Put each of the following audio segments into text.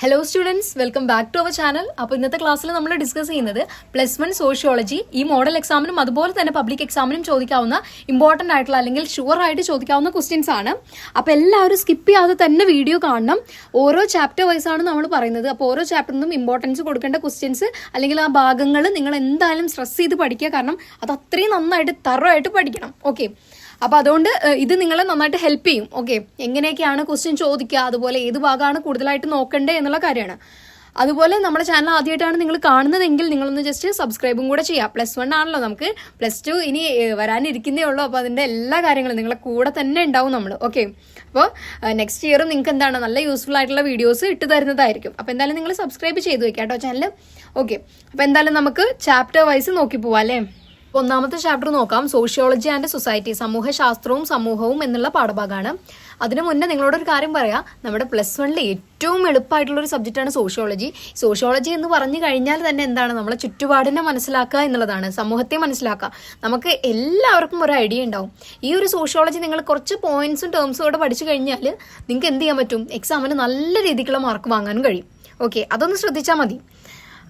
Hello students welcome back to our channel അപ്പോൾ ഇന്നത്തെ ക്ലാസ്സിൽ നമ്മൾ ഡിസ്കസ് ചെയ്യുന്നത് പ്ലസ് വൺ സോഷ്യോളജി ഈ മോഡൽ എക്സാമിനും അതുപോലെ തന്നെ പബ്ലിക് എക്സാമിനും ചോദിക്കാവുന്ന ഇമ്പോർട്ടന്റ് ആയിട്ടുള്ള അല്ലെങ്കിൽ ഷുവർ ആയിട്ട് ചോദിക്കാവുന്ന ക്വസ്റ്റ്യൻസ് ആണ്. അപ്പോൾ എല്ലാവരും സ്കിപ്പ് ചെയ്യാതെ തന്നെ വീഡിയോ കാണണം. ഓരോ ചാപ്റ്റർ വൈസ് ആണ് നമ്മൾ പറയുന്നത്. അപ്പോൾ ഓരോ ചാപ്റ്ററിനും ഇമ്പോർട്ടൻസ് കൊടുക്കേണ്ട ക്വസ്റ്റ്യൻസ് അല്ലെങ്കിൽ ആ ഭാഗങ്ങൾ നിങ്ങൾ എന്തായാലും സ്ട്രെസ് ചെയ്ത് പഠിക്കുക. കാരണം അത് അത്രയും നന്നായിട്ട് തറോ ആയിട്ട് പഠിക്കണം. ഓക്കെ അപ്പോൾ അതുകൊണ്ട് ഇത് നിങ്ങളെ നന്നായിട്ട് ഹെൽപ്പ് ചെയ്യും. ഓക്കെ എങ്ങനെയൊക്കെയാണ് ക്വസ്റ്റ്യൻ ചോദിക്കുക? അതുപോലെ ഏത് ഭാഗമാണ് കൂടുതലായിട്ട് നോക്കണ്ടേ എന്നുള്ള കാര്യമാണ്. അതുപോലെ നമ്മുടെ ചാനൽ ആദ്യമായിട്ടാണ് നിങ്ങൾ കാണുന്നതെങ്കിൽ നിങ്ങളൊന്ന് ജസ്റ്റ് സബ്സ്ക്രൈബും കൂടെ ചെയ്യുക. പ്ലസ് വൺ ആണല്ലോ നമുക്ക്. പ്ലസ് ടു ഇനി വരാനിരിക്കുന്നേ ഉള്ളൂ. അപ്പോൾ അതിന്റെ എല്ലാ കാര്യങ്ങളും നിങ്ങളെ കൂടെ തന്നെ ഉണ്ടാവും നമ്മൾ ഓക്കെ അപ്പോൾ നെക്സ്റ്റ് ഇയറും നിങ്ങൾക്ക് എന്താണ് നല്ല യൂസ്ഫുൾ ആയിട്ടുള്ള വീഡിയോസ് ഇട്ട് തരുന്നതായിരിക്കും. അപ്പോൾ എന്തായാലും നിങ്ങൾ സബ്സ്ക്രൈബ് ചെയ്ത് വെക്കാം കേട്ടോ ചാനൽ ഓക്കെ അപ്പോൾ എന്തായാലും നമുക്ക് ചാപ്റ്റർ വൈസ് നോക്കി പോവാം അല്ലേ? ഒന്നാമത്തെ ചാപ്റ്റർ നോക്കാം. സോഷ്യോളജി ആൻഡ് സൊസൈറ്റി സമൂഹശാസ്ത്രവും സമൂഹവും എന്നുള്ള പാഠഭാഗമാണ് അതിനു മുന്നേ നിങ്ങളോട് ഒരു കാര്യം പറയാം. നമ്മുടെ പ്ലസ് വണ്ണിൽ ഏറ്റവും എളുപ്പമായിട്ടുള്ള ഒരു സബ്ജക്റ്റാണ് സോഷ്യോളജി. സോഷ്യോളജി എന്ന് പറഞ്ഞു കഴിഞ്ഞാൽ തന്നെ എന്താണ്? നമ്മളെ ചുറ്റുപാടിനെ മനസ്സിലാക്കുക എന്നുള്ളതാണ്. സമൂഹത്തെ മനസ്സിലാക്കുക. നമുക്ക് എല്ലാവർക്കും ഒരു ഐഡിയ ഉണ്ടാവും. ഈ ഒരു സോഷ്യോളജി നിങ്ങൾ കുറച്ച് പോയിന്റ്സും ടേംസും കൂടെ പഠിച്ചു കഴിഞ്ഞാൽ നിങ്ങൾക്ക് എന്ത് ചെയ്യാൻ പറ്റും? എക്സാമിന് നല്ല രീതിക്കുള്ള മാർക്ക് വാങ്ങാനും കഴിയും. ഓക്കെ അതൊന്ന് ശ്രദ്ധിച്ചാൽ മതി.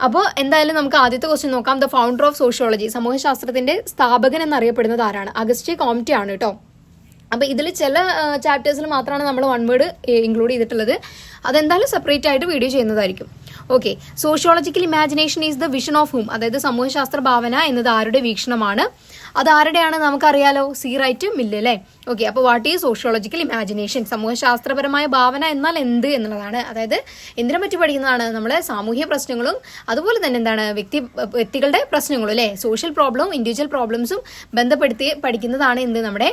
അപ്പോൾ എന്തായാലും നമുക്ക് ആദ്യത്തെ ക്വസ്റ്റ്യൻ നോക്കാം. ദ ഫൗണ്ടർ ഓഫ് സോഷ്യോളജി സമൂഹശാസ്ത്രത്തിന്റെ സ്ഥാപകൻ എന്നറിയപ്പെടുന്നത് ആരാണ്? അഗസ്റ്റ് കോംറ്റി ആണ് കേട്ടോ. അപ്പോൾ ഇതിൽ ചില ചാപ്റ്റേഴ്സിൽ മാത്രമാണ് നമ്മൾ വൺ വേർഡ് ഇൻക്ലൂഡ് ചെയ്തിട്ടുള്ളത്. അതെന്തായാലും സെപ്പറേറ്റ് ആയിട്ട് വീഡിയോ ചെയ്യുന്നതായിരിക്കും. Okay sociological imagination is the vision of whom അതായത് സമൂഹശാസ്ത്ര ഭാവന എന്നത് ആരുടെ വീക്ഷണമാണ്? അത് ആരുടെയാണ് നമുക്കറിയാലോ? സി റൈറ്റ് മില്ല് അല്ലേ? ഓക്കെ അപ്പോൾ വാട്ട് ഈസ് സോഷ്യോളജിക്കൽ ഇമാജിനേഷൻ സമൂഹശാസ്ത്രപരമായ ഭാവന എന്നാൽ എന്ത് എന്നുള്ളതാണ്. അതായത് എന്തിനെ പറ്റി പഠിക്കുന്നതാണ്? നമ്മളെ സാമൂഹ്യ പ്രശ്നങ്ങളും അതുപോലെ തന്നെ എന്താണ് വ്യക്തി വ്യക്തികളുടെ പ്രശ്നങ്ങളും അല്ലേ? സോഷ്യൽ പ്രോബ്ലവും ഇൻഡിവിജ്വൽ പ്രോബ്ലംസും ബന്ധപ്പെടുത്തി പഠിക്കുന്നതാണ് എന്ത്? നമ്മുടെ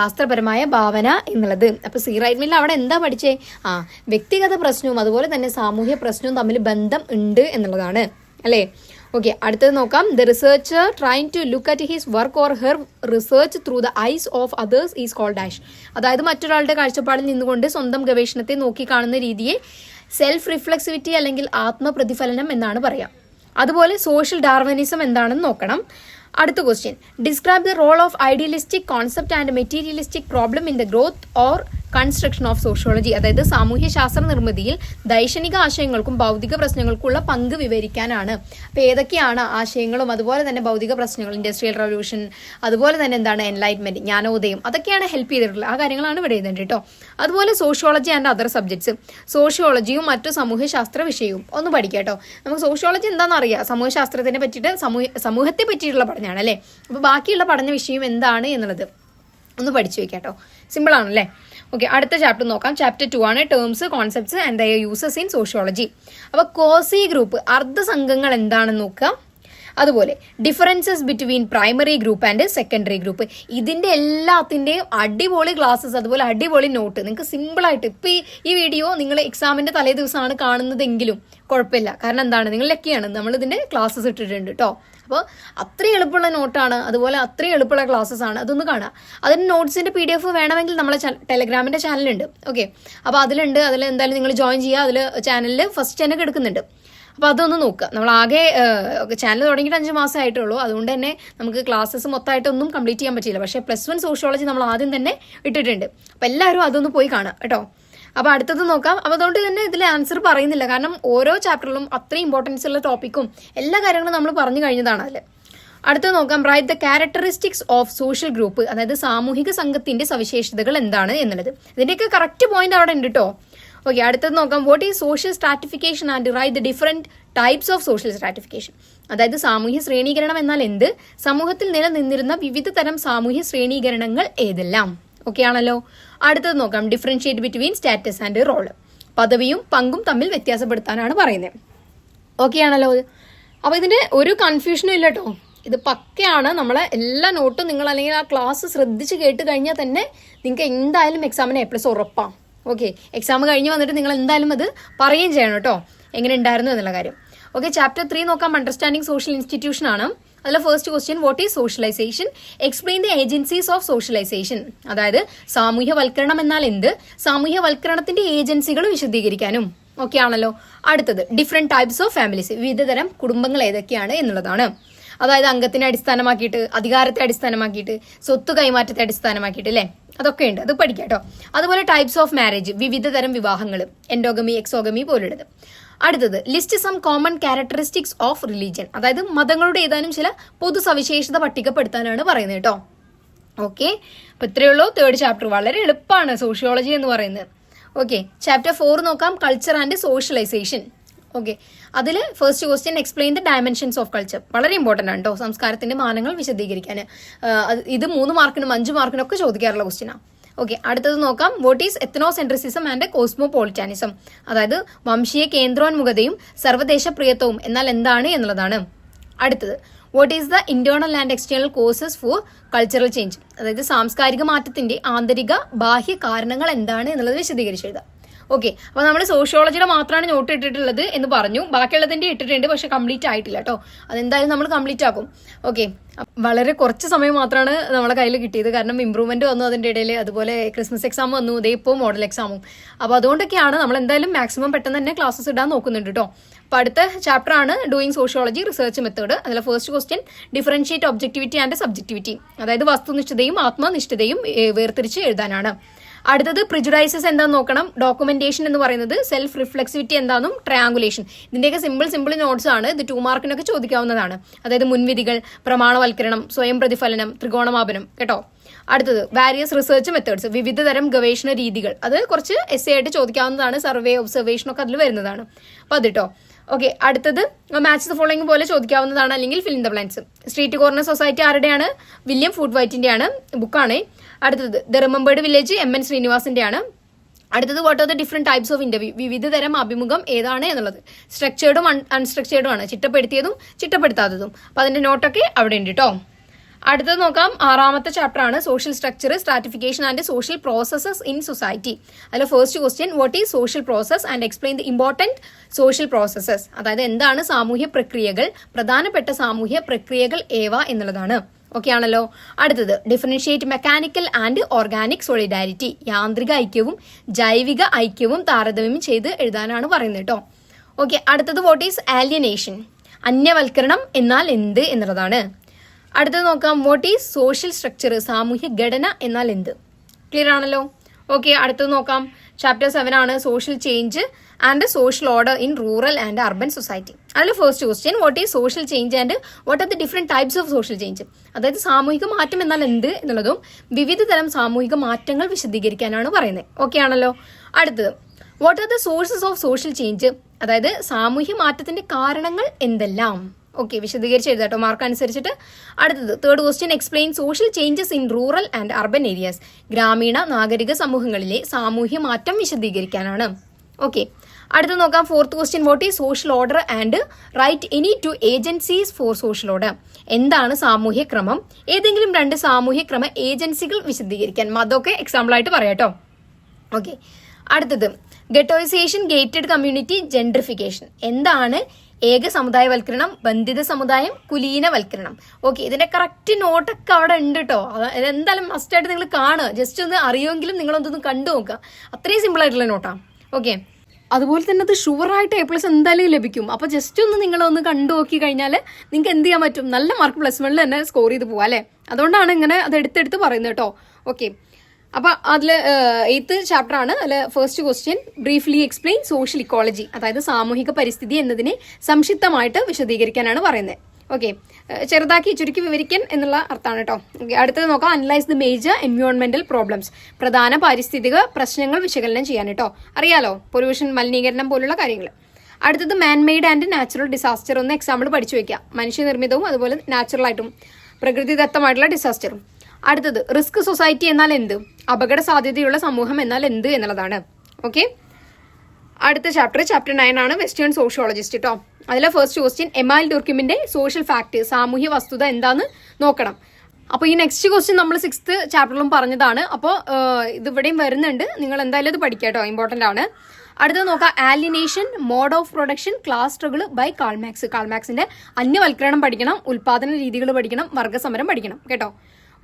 സമൂഹശാസ്ത്രപരമായ ഭാവന എന്നുള്ളത്. അപ്പോൾ സി മില്ല് അവിടെ എന്താ പഠിച്ചേ? ആ വ്യക്തിഗത പ്രശ്നവും അതുപോലെ തന്നെ സാമൂഹ്യ പ്രശ്നവും തമ്മിൽ ബന്ധം ഉണ്ട് എന്നുള്ളതാണ്. അല്ലേ? ഓക്കെ അടുത്തത് നോക്കാം. The researcher trying to look at his work or her research through the eyes of others is call dash അതായത് മറ്റൊരാളുടെ കാഴ്ചപ്പാടിൽ നിന്നുകൊണ്ട് സ്വന്തം ഗവേഷണത്തെ നോക്കിക്കാണുന്ന രീതിയെ സെൽഫ് റിഫ്ലക്സിവിറ്റി അല്ലെങ്കിൽ ആത്മപ്രതിഫലനം എന്നാണ് പറയാം. അതുപോലെ സോഷ്യൽ ഡാർവനിസം എന്താണെന്ന് നോക്കണം. അടുത്ത question describe the role of idealistic concept and materialistic problem in the growth or construction of sociology അതായത് സാമൂഹ്യ ശാസ്ത്ര നിർമ്മിതിയിൽ ദൈക്ഷണിക ആശയങ്ങൾക്കും ഭൗതിക പ്രശ്നങ്ങൾക്കുള്ള പങ്ക് വിവരിക്കാനാണ്. അപ്പോൾ ഏതൊക്കെയാണ് ആശയങ്ങളും? അതുപോലെ തന്നെ ഭൗതിക പ്രശ്നങ്ങൾ ഇൻഡസ്ട്രിയൽ റവല്യൂഷൻ അതുപോലെ തന്നെ എന്താണ് എൻലൈറ്റ്മെന്റ് ജ്ഞാനോദയം അതൊക്കെയാണ് ഹെൽപ്പ് ചെയ്തിട്ടുള്ളത് ആ കാര്യങ്ങളാണ് ഇവിടെ എഴുതേണ്ടത് കേട്ടോ അതുപോലെ സോഷ്യോളജി ആൻഡ് അതർ സബ്ജക്ട്സ് സോഷ്യോളജിയും മറ്റു സാമൂഹ്യശാസ്ത്ര വിഷയവും ഒന്ന് പഠിക്കാം കേട്ടോ നമുക്ക് സോഷ്യോളജി എന്താണെന്ന് അറിയാം? സമൂഹശാസ്ത്രത്തിനെ പറ്റിയിട്ട് സമൂഹ സമൂഹത്തെ പറ്റിയിട്ടുള്ള പഠനമാണ് അല്ലേ? അപ്പോൾ ബാക്കിയുള്ള പഠന വിഷയം എന്താണ് എന്നുള്ളത്? ഒന്ന് പഠിച്ചു വെക്കാം കേട്ടോ സിമ്പിൾ ആണല്ലേ? ഓക്കെ അടുത്ത ചാപ്റ്റർ നോക്കാം. ചാപ്റ്റർ ടു ആണ് terms concepts and their uses in sociology അപ്പോൾ കോസി ഗ്രൂപ്പ് അർദ്ധസംഘങ്ങൾ എന്താണെന്ന് നോക്കുക അതുപോലെ differences between primary group and secondary group ഇതിന്റെ എല്ലാത്തിന്റെയും അടിപൊളി ക്ലാസ്സസ് അതുപോലെ അടിപൊളി നോട്ട് നിങ്ങൾക്ക് സിമ്പിളായിട്ട് ഇപ്പോൾ ഇപ്പൊ ഈ ഈ വീഡിയോ നിങ്ങൾ എക്സാമിന്റെ തലേ ദിവസമാണ് കാണുന്നതെങ്കിലും കുഴപ്പമില്ല. കാരണം എന്താണ്? നിങ്ങൾ ലക്കിയാണ്. നമ്മളിതിന്റെ ക്ലാസ്സസ് ഇട്ടിട്ടുണ്ട് കേട്ടോ അപ്പോൾ അത്രയും എളുപ്പമുള്ള നോട്ടാണ് അതുപോലെ അത്രയും എളുപ്പമുള്ള ക്ലാസ്സസ് ആണ്. അതൊന്ന് കാണാം. അതിന് നോട്ട്സിന്റെ പി ഡി എഫ് വേണമെങ്കിൽ നമ്മളെ ടെലഗ്രാമിന്റെ ചാനലുണ്ട് ഓക്കെ അപ്പോൾ അതിലുണ്ട്. അതിൽ എന്തായാലും നിങ്ങൾ ജോയിൻ ചെയ്യുക. അതിൽ ചാനലിൽ ഫസ്റ്റ് തന്നെ എടുക്കുന്നുണ്ട് അപ്പോൾ അതൊന്ന് നോക്കുക നമ്മൾ ആകെ ചാനൽ തുടങ്ങിയിട്ട് അഞ്ച് മാസം ആയിട്ടുള്ളൂ അതുകൊണ്ട് തന്നെ നമുക്ക് ക്ലാസ്സസ് മൊത്തമായിട്ടൊന്നും കംപ്ലീറ്റ് ചെയ്യാൻ പറ്റില്ല പക്ഷേ പ്ലസ് വൺ സോഷ്യോളജി നമ്മൾ ആദ്യം തന്നെ ഇട്ടിട്ടുണ്ട്. അപ്പോൾ എല്ലാവരും അതൊന്ന് പോയി കാണാം കേട്ടോ. അപ്പോൾ അടുത്തത് നോക്കാം. അപ്പോൾ അതുകൊണ്ട് തന്നെ ഇതിൽ ആൻസർ പറയുന്നില്ല. കാരണം ഓരോ ചാപ്റ്ററിലും അത്രയും ഇമ്പോർട്ടൻസ് ഉള്ള ടോപ്പിക്കും എല്ലാ കാര്യങ്ങളും നമ്മൾ പറഞ്ഞു കഴിഞ്ഞതാണ് അതിൽ അടുത്തത് നോക്കാം. Write the characteristics of social group അതായത് സാമൂഹിക സംഘത്തിന്റെ സവിശേഷതകൾ എന്താണ് എന്നുള്ളത്. ഇതിന്റെയൊക്കെ കറക്റ്റ് പോയിന്റ് അവിടെ ഉണ്ട് കേട്ടോ. ഓക്കെ അടുത്തത് നോക്കാം. What is social stratification and derive the different types of social stratification അതായത് സാമൂഹ്യ ശ്രേണീകരണം എന്നാൽ എന്ത്? സമൂഹത്തിൽ നിലനിന്നിരുന്ന വിവിധ തരം സാമൂഹ്യ ശ്രേണീകരണങ്ങൾ ഏതെല്ലാം? ഓക്കെ ആണല്ലോ. അടുത്തത് നോക്കാം. Differentiate between status and role പദവിയും പങ്കും തമ്മിൽ വ്യത്യാസപ്പെടുത്താനാണ് പറയുന്നത്. ഓക്കെ ആണല്ലോ അപ്പൊ അപ്പോൾ ഇതിന്റെ ഒരു കൺഫ്യൂഷനും ഇല്ല കേട്ടോ ഇത് പക്കയാണ്. നമ്മളെ എല്ലാ നോട്ടും നിങ്ങൾ അല്ലെങ്കിൽ ആ ക്ലാസ് ശ്രദ്ധിച്ച് കേട്ട് കഴിഞ്ഞാൽ തന്നെ നിങ്ങൾക്ക് എന്തായാലും എക്സാമിന് എ പ്ലസ് ഉറപ്പാണ് ഓക്കെ എക്സാം കഴിഞ്ഞ് വന്നിട്ട് നിങ്ങൾ എന്തായാലും അത് പറയുകയും ചെയ്യണം കേട്ടോ. എങ്ങനെ ഉണ്ടായിരുന്നു എന്നുള്ള കാര്യം. ഓക്കെ ചാപ്റ്റർ ത്രീ നോക്കാം. അണ്ടർസ്റ്റാൻഡിങ് സോഷ്യൽ ഇൻസ്റ്റിറ്റ്യൂഷൻ ആണ്. അതിൽ first question what is socialization explain the agencies of socialization അതായത് സാമൂഹ്യവൽക്കരണം എന്നാൽ എന്ത്? സാമൂഹ്യവൽക്കരണത്തിന്റെ ഏജൻസികൾ വിശദീകരിക്കാനും ഓക്കെ ആണല്ലോ. അടുത്തത് ഡിഫറെന്റ് ടൈപ്സ് ഓഫ് ഫാമിലീസ് വിവിധ തരം കുടുംബങ്ങൾ ഏതൊക്കെയാണ് എന്നുള്ളതാണ്. അതായത് അംഗത്തിനെ അടിസ്ഥാനമാക്കിയിട്ട് അധികാരത്തെ അടിസ്ഥാനമാക്കിയിട്ട് സ്വത്ത് കൈമാറ്റത്തെ അടിസ്ഥാനമാക്കിയിട്ട് അല്ലേ? അതൊക്കെ ഉണ്ട്. അത് പഠിക്കാം കേട്ടോ. അതുപോലെ ടൈപ്സ് ഓഫ് മാരേജ് വിവിധ തരം വിവാഹങ്ങൾ എൻഡോഗമി എക്സോഗമി പോലുള്ളത്. അടുത്തത് list some common characteristics of religion അതായത് മതങ്ങളുടെ ഏതാനും ചില പൊതു സവിശേഷത പട്ടികപ്പെടുത്താനാണ് പറയുന്നത് കേട്ടോ. ഓക്കെ? അപ്പൊ ഇത്രയേ ഉള്ളൂ. തേർഡ് ചാപ്റ്റർ വളരെ എളുപ്പമാണ് സോഷ്യോളജി എന്ന് പറയുന്നത്. ഓക്കെ? ചാപ്റ്റർ ഫോർ നോക്കാം. കൾച്ചർ ആൻഡ് സോഷ്യലൈസേഷൻ ഓക്കെ അതിൽ first question explain the dimensions of culture വളരെ ഇമ്പോർട്ടന്റ് ആണ് കേട്ടോ സംസ്കാരത്തിന്റെ മാനങ്ങൾ വിശദീകരിക്കാൻ ഇത് മൂന്ന് മാർക്കിനും അഞ്ച് മാർക്കിനും ഒക്കെ ചോദിക്കാറുള്ള ക്വസ്റ്റ്യനാണ് ഓക്കെ അടുത്തത് നോക്കാം. What is ethnocentrism and cosmopolitanism അതായത് വംശീയ കേന്ദ്രോന്മുഖതയും സർവദേശ പ്രിയത്വവും എന്നാൽ എന്താണ് എന്നുള്ളതാണ്. അടുത്തത് what is the internal and external causes for cultural change അതായത് സാംസ്കാരിക മാറ്റത്തിന്റെ ആന്തരിക ബാഹ്യ കാരണങ്ങൾ എന്താണ് എന്നുള്ളത് വിശദീകരിച്ച് എഴുതാം. ഓക്കെ അപ്പൊ നമ്മൾ സോഷ്യോളജിയുടെ മാത്രമാണ് നോട്ട് ഇട്ടിട്ടുള്ളത് എന്ന് പറഞ്ഞു. ബാക്കിയുള്ളതിന്റെ ഇട്ടിട്ടുണ്ട് പക്ഷെ കംപ്ലീറ്റ് ആയിട്ടില്ല കേട്ടോ അതെന്തായാലും നമ്മൾ കംപ്ലീറ്റ് ആക്കും. ഓക്കെ വളരെ കുറച്ച് സമയം മാത്രമാണ് നമ്മളെ കയ്യിൽ കിട്ടിയത്. കാരണം ഇമ്പ്രൂവ്മെന്റ് വന്നു അതിന്റെ ഇടയിൽ അതുപോലെ ക്രിസ്മസ് എക്സാം വന്നു ഇതേ ഇപ്പോൾ മോഡൽ എക്സാമും അപ്പോൾ അതുകൊണ്ടൊക്കെയാണ് നമ്മൾ എന്തായാലും മാക്സിമം പെട്ടെന്ന് തന്നെ ക്ലാസ്സസ് ഇടാൻ നോക്കുന്നുണ്ട് കേട്ടോ അപ്പോൾ അടുത്ത ചാപ്റ്റർ ആണ് ഡൂയിങ് സോഷ്യോളജി റിസർച്ച് മെത്തേഡ് അതിലെ first question differentiate objectivity and subjectivity അതായത് വസ്തുനിഷ്ഠതയും ആത്മനിഷ്ഠതയും വേർതിരിച്ച് എഴുതാനാണ്. അടുത്തത് പ്രിജുഡൈസസ് എന്താന്ന് നോക്കണം. ഡോക്യുമെന്റേഷൻ എന്ന് പറയുന്നത് സെൽഫ് റിഫ്ലെക്സിവിറ്റി എന്താണെന്നും ട്രയാങ്കുലേഷൻ. ഇതിന്റെയൊക്കെ സിമ്പിൾ സിമ്പിൾ നോട്ട്സ് ആണ്. ഇത് ടു മാർക്കിനൊക്കെ ചോദിക്കാവുന്നതാണ്. അതായത് മുൻവിധികൾ പ്രമാണവൽക്കരണം സ്വയം പ്രതിഫലനം ത്രികോണമാപനം. കേട്ടോ? അടുത്തത് വാരിയസ് റിസർച്ച് മെത്തേഡ്സ് വിവിധ തരം ഗവേഷണ രീതികൾ. അത് കുറച്ച് എസ് ആയിട്ട് ചോദിക്കാവുന്നതാണ്. സർവേ ഒബ്സർവേഷൻ ഒക്കെ അതിൽ വരുന്നതാണ്. അപ്പൊ അത് കേട്ടോ ഓക്കെ അടുത്തത് മാച്ച് ദ ഫോളോയിങ് പോലെ ചോദിക്കാവുന്നതാണ്. അല്ലെങ്കിൽ ഫിലിം ദ ബ്ലാൻസ് സ്ട്രീറ്റ് കോർണർ സൊസൈറ്റി ആരുടെയാണ്? വില്യം ഫുഡ് വൈറ്റിന്റെ ആണ്. ബുക്കാണ് അടുത്തത് the remembered village M N ശ്രീനിവാസിന്റെ ആണ് അടുത്തത് what are the different types of interview വിവിധ തരം അഭിമുഖം ഏതാണ് എന്നുള്ളത്. സ്ട്രക്ചേർഡും അൺസ്ട്രക്ചേർഡും ആണ്. ചിട്ടപ്പെടുത്തിയതും ചിട്ടപ്പെടുത്താത്തതും. അപ്പൊ അതിന്റെ നോട്ടൊക്കെ അവിടെ ഉണ്ട് കേട്ടോ അടുത്തത് നോക്കാം ആറാമത്തെ ചാപ്റ്റർ ആണ്. Social structure stratification and social processes in society അതിൽ first question what is social process and explain the important social processes അതായത് എന്താണ് സാമൂഹ്യ പ്രക്രിയകൾ? പ്രധാനപ്പെട്ട സാമൂഹ്യ പ്രക്രിയകൾ ഏവ എന്നുള്ളതാണ്. ഓക്കെ ആണല്ലോ അടുത്തത് differentiate mechanical and organic solidarity യാന്ത്രിക ഐക്യവും ജൈവിക ഐക്യവും താരതമ്യം ചെയ്ത് എഴുതാനാണ് പറയുന്നത് കേട്ടോ ഓക്കെ അടുത്തത് വാട്ട് ഈസ് ആലിയനേഷൻ അന്യവൽക്കരണം എന്നാൽ എന്ത് എന്നുള്ളതാണ്. അടുത്തത് നോക്കാം വാട്ട് ഈസ് സോഷ്യൽ സ്ട്രക്ചർ സാമൂഹ്യ ഘടന എന്നാൽ എന്ത്? ക്ലിയർ ആണല്ലോ? ഓക്കെ അടുത്തത് നോക്കാം ചാപ്റ്റർ സെവൻ ആണ് social change and social order in rural and urban society അതിൽ first question what is social change and what are the different types of social change അതായത് സാമൂഹിക മാറ്റം എന്നാൽ എന്ത് എന്നുള്ളതും വിവിധ തരം സാമൂഹിക മാറ്റങ്ങൾ വിശദീകരിക്കാനാണ് പറയുന്നത്. ഓക്കെ ആണല്ലോ? അടുത്തത് what are the sources of social change അതായത് സാമൂഹ്യ മാറ്റത്തിന്റെ കാരണങ്ങൾ എന്തെല്ലാം? ഓക്കെ വിശദീകരിച്ച് എഴുതാട്ടോ മാർക്ക് അനുസരിച്ചിട്ട്. അടുത്തത് third question explain social changes in rural and urban areas ഗ്രാമീണ നാഗരിക സമൂഹങ്ങളിലെ സാമൂഹ്യ മാറ്റം വിശദീകരിക്കാനാണ്. ഓക്കെ അടുത്ത നോക്കാം. Fourth question what is social order and write any two agencies for social order എന്താണ് സാമൂഹ്യ ക്രമം? ഏതെങ്കിലും രണ്ട് സാമൂഹ്യ ക്രമ ഏജൻസികൾ വിശദീകരിക്കാൻ. അതൊക്കെ എക്സാമ്പിൾ ആയിട്ട് പറയാട്ടോ ഓക്കെ അടുത്തത് ഗെറ്റോയിസേഷൻ ഗേറ്റഡ് കമ്മ്യൂണിറ്റി ജെൻഡ്രിഫിക്കേഷൻ എന്താണ് ഏക സമുദായവൽക്കരണം ബന്ധിത സമുദായം കുലീനവൽക്കരണം? ഓക്കെ ഇതിന്റെ കറക്റ്റ് നോട്ടൊക്കെ അവിടെ ഉണ്ട് കേട്ടോ മസ്റ്റ് ആയിട്ട് നിങ്ങൾ കാണുക. ജസ്റ്റ് ഒന്ന് അറിയുമെങ്കിലും നിങ്ങളൊന്നൊന്ന് കണ്ടു നോക്കുക അത്രയും സിമ്പിൾ ആയിട്ടുള്ള നോട്ടാണ് ഓക്കെ അതുപോലെ തന്നെ അത് ഷുവറായിട്ട് എ പ്ലസ് എന്തായാലും ലഭിക്കും. അപ്പോൾ ജസ്റ്റ് ഒന്ന് നിങ്ങളൊന്ന് കണ്ടു നോക്കി കഴിഞ്ഞാൽ നിങ്ങൾക്ക് എന്ത് ചെയ്യാൻ പറ്റും? നല്ല മാർക്ക് പ്ലസ് വണ്ണിൽ തന്നെ സ്കോർ ചെയ്ത് പോകാം അല്ലേ? അതുകൊണ്ടാണ് ഇങ്ങനെ അത് എടുത്തെടുത്ത് പറയുന്നത് കേട്ടോ. ഓക്കെ അപ്പൊ അതിൽ എയ്ത്ത് ചാപ്റ്റർ ആണ്. അതിൽ first question briefly explain social ecology അതായത് സാമൂഹിക പരിസ്ഥിതി എന്നതിനെ സംക്ഷിപ്തമായിട്ട് വിശദീകരിക്കാനാണ് പറയുന്നത്. ഓക്കെ ചെറുതാക്കി ചുരുക്കി വിവരിക്കൻ എന്നുള്ള അർത്ഥമാണ് കേട്ടോ. ഓക്കെ അടുത്തത് നോക്കാം. അനലൈസ് ദി മേജർ എൻവയോൺമെന്റൽ പ്രോബ്ലംസ് പ്രധാന പാരിസ്ഥിതിക പ്രശ്നങ്ങൾ വിശകലനം ചെയ്യാൻ കേട്ടോ. അറിയാലോ പൊല്യൂഷൻ മലിനീകരണം പോലുള്ള കാര്യങ്ങൾ. അടുത്തത് മാൻമെയ്ഡ് ആൻഡ് നാച്ചുറൽ ഡിസാസ്റ്റർ ഒന്ന് എക്സാമ്പിൾ പഠിച്ചു വെക്കാം. മനുഷ്യനിർമ്മിതവും അതുപോലെ നാച്ചുറലായിട്ടും പ്രകൃതിദത്തമായിട്ടുള്ള ഡിസാസ്റ്ററും അടുത്തത് റിസ്ക് സൊസൈറ്റി എന്നാൽ എന്ത്? അപകട സാധ്യതയുള്ള സമൂഹം എന്നാൽ എന്ത് എന്നുള്ളതാണ്. ഓക്കെ അടുത്ത ചാപ്റ്റർ ചാപ്റ്റർ നയൻ ആണ് വെസ്റ്റേൺ സോഷ്യോളജിസ്റ്റ് കേട്ടോ അതിലെ ഫസ്റ്റ് ക്വസ്റ്റ്യൻ എമാൽ ഡുർക്കിമിന്റെ സോഷ്യൽ ഫാക്ട് സാമൂഹ്യ വസ്തുത എന്താന്ന് നോക്കണം. അപ്പോൾ ഈ നെക്സ്റ്റ് ക്വസ്റ്റ്യൻ നമ്മൾ സിക്സ്ത് ചാപ്റ്ററിലും പറഞ്ഞതാണ്. അപ്പോൾ ഇത് ഇവിടെയും വരുന്നുണ്ട്. നിങ്ങൾ എന്തായാലും ഇത് പഠിക്കുക കേട്ടോ ഇമ്പോർട്ടന്റ് ആണ്. അടുത്തത് നോക്കാം. Alienation mode of production class struggle by Karl Marx കാൾമാക്സിന്റെ അന്യവൽക്കരണം പഠിക്കണം ഉൽപാദന രീതികൾ പഠിക്കണം വർഗസമരം പഠിക്കണം. കേട്ടോ?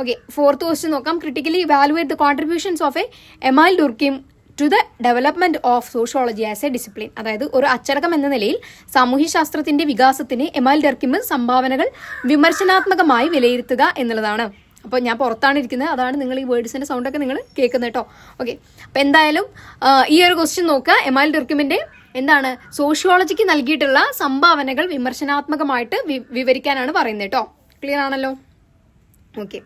ഓക്കെ ഫോർത്ത് ക്വസ്റ്റ്യൻ നോക്കാം. Critically evaluate the contributions of a Emile Durkheim to the development of sociology as a discipline അതായത് ഒരു അച്ചടക്കം എന്ന നിലയിൽ സാമൂഹ്യശാസ്ത്രത്തിന്റെ വികാസത്തിന് എമാൽ ഡെർക്കിമ് സംഭാവനകൾ വിമർശനാത്മകമായി വിലയിരുത്തുക എന്നുള്ളതാണ്. അപ്പോൾ ഞാൻ പുറത്താണ് ഇരിക്കുന്നത്. അതാണ് നിങ്ങൾ ഈ വേർഡ്സിന്റെ സൗണ്ടൊക്കെ നിങ്ങൾ കേൾക്കുന്നത് കേട്ടോ. ഓക്കെ അപ്പോൾ എന്തായാലും ഈ ഒരു ക്വസ്റ്റ്യൻ നോക്കുക. എമാൽ ഡെർക്കിമിന്റെ എന്താണ് സോഷ്യോളജിക്ക് നൽകിയിട്ടുള്ള സംഭാവനകൾ വിമർശനാത്മകമായിട്ട് വിവരിക്കാനാണ് പറയുന്നത് കേട്ടോ. ക്ലിയർ ആണല്ലോ? ഓക്കെ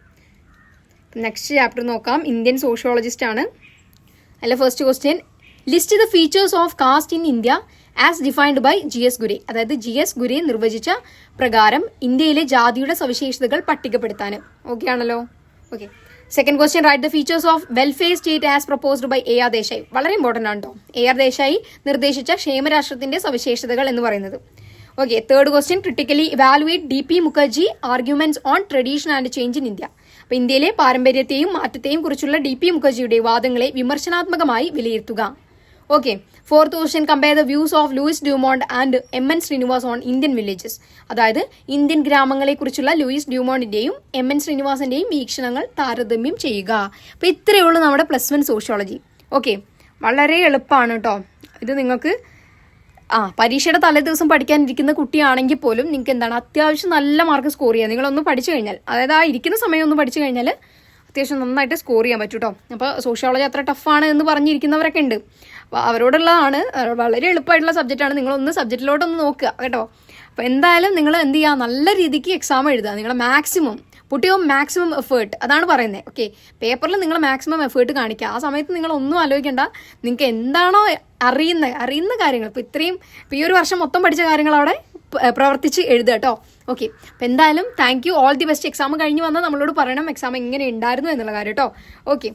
നെക്സ്റ്റ് ചാപ്റ്റർ നോക്കാം. ഇന്ത്യൻ സോഷ്യോളജിസ്റ്റ് ആണ്. അല്ല first question list the features of caste in India as defined by G S Ghurye അതായത് ജി എസ് ഗുരെ നിർവചിച്ച പ്രകാരം ഇന്ത്യയിലെ ജാതിയുടെ സവിശേഷതകൾ പട്ടികപ്പെടുത്താൻ. ഓക്കെ ആണല്ലോ? Okay second question write the features of welfare state as proposed by A R Desai വളരെ important ആണ് കേട്ടോ എ ആർ ദേശായി നിർദ്ദേശിച്ച ക്ഷേമരാഷ്ട്രത്തിന്റെ സവിശേഷതകൾ എന്ന് പറയുന്നത്. Okay third question critically evaluate D P Mukerji arguments on tradition and change in India അപ്പൊ ഇന്ത്യയിലെ പാരമ്പര്യത്തെയും മാറ്റത്തെയും കുറിച്ചുള്ള ഡി പി മുഖർജിയുടെ വാദങ്ങളെ വിമർശനാത്മകമായി വിലയിരുത്തുക. Okay fourth question compare the views of Louis Dumont and M N Srinivas on Indian villages അതായത് Indian ഗ്രാമങ്ങളെക്കുറിച്ചുള്ള Louis ഡ്യൂമോണ്ടിന്റെയും എം എൻ ശ്രീനിവാസന്റെയും വീക്ഷണങ്ങൾ താരതമ്യം ചെയ്യുക. അപ്പൊ ഇത്രയേ ഉള്ളൂ നമ്മുടെ പ്ലസ് വൺ സോഷ്യോളജി ഓക്കെ വളരെ എളുപ്പമാണ് കേട്ടോ ഇത് നിങ്ങൾക്ക് ആ പരീക്ഷയുടെ തലേ ദിവസം പഠിക്കാനിരിക്കുന്ന കുട്ടിയാണെങ്കിൽ പോലും നിങ്ങൾക്ക് എന്താണ് അത്യാവശ്യം നല്ല മാർക്ക് സ്കോർ ചെയ്യാം. നിങ്ങളൊന്ന് പഠിച്ചു കഴിഞ്ഞാൽ അതായത് ആ ഇരിക്കുന്ന സമയം ഒന്ന് പഠിച്ചു കഴിഞ്ഞാൽ അത്യാവശ്യം നന്നായിട്ട് സ്കോർ ചെയ്യാൻ പറ്റും കേട്ടോ അപ്പോൾ സോഷ്യോളജി അത്ര ടഫാണ് എന്ന് പറഞ്ഞിരിക്കുന്നവരൊക്കെ ഉണ്ട്. അപ്പോൾ അവരോടുള്ളതാണ് വളരെ എളുപ്പമായിട്ടുള്ള സബ്ജക്റ്റാണ് നിങ്ങളൊന്ന് സബ്ജക്റ്റിലോട്ടൊന്ന് നോക്കുക കേട്ടോ. അപ്പോൾ എന്തായാലും നിങ്ങൾ എന്ത് ചെയ്യുക നല്ല രീതിക്ക് എക്സാം എഴുതുക. നിങ്ങൾ maximum put your maximum effort അതാണ് പറയുന്നത്. ഓക്കെ പേപ്പറിൽ നിങ്ങൾ മാക്സിമം എഫേർട്ട് കാണിക്കുക. ആ സമയത്ത് നിങ്ങൾ ഒന്നും ആലോചിക്കേണ്ട. നിങ്ങൾക്ക് എന്താണോ അറിയുന്ന അറിയുന്ന കാര്യങ്ങൾ. ഇപ്പോൾ ഇത്രയും ഇപ്പോൾ ഈ ഒരു വർഷം മൊത്തം പഠിച്ച കാര്യങ്ങൾ അവിടെ പ്രവർത്തിച്ച് എഴുതുക കേട്ടോ ഓക്കെ അപ്പം എന്തായാലും thank you all the best exam കഴിഞ്ഞ് വന്നാൽ നമ്മളോട് പറയണം. എക്സാം എങ്ങനെ ഉണ്ടായിരുന്നു എന്നുള്ള കാര്യം കേട്ടോ ഓക്കെ